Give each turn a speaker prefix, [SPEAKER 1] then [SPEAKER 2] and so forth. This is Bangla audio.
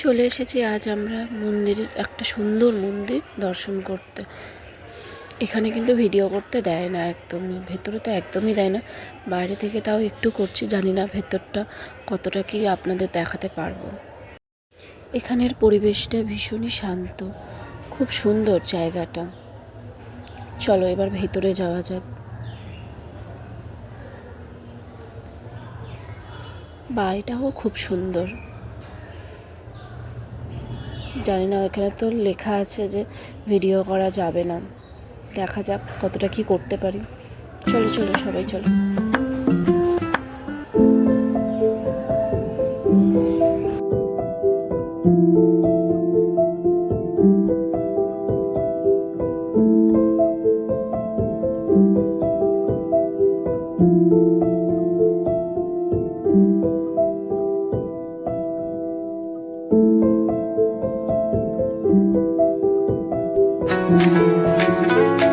[SPEAKER 1] চলে এসেছি আজ আমরা মন্দিরের একটা সুন্দর মন্দির দর্শন করতে। এখানে কিন্তু ভিডিও করতে দেয় না একদমই, ভেতরে তো একদমই দেয় না, বাইরে থেকে তাও একটু করছি, জানি না ভেতরটা কতটা কি আপনাদের দেখাতে পারব। এখানের পরিবেশটা ভীষণই শান্ত, খুব সুন্দর জায়গাটা। চলো এবার ভেতরে যাওয়া যাক। বাড়িটাও খুব সুন্দর। জানি না, এখানে তো লেখা আছে যে ভিডিও করা যাবে না। দেখা যাক কতটা কি করতে পারি। চলো চলো, সবাই চলো। thank you Música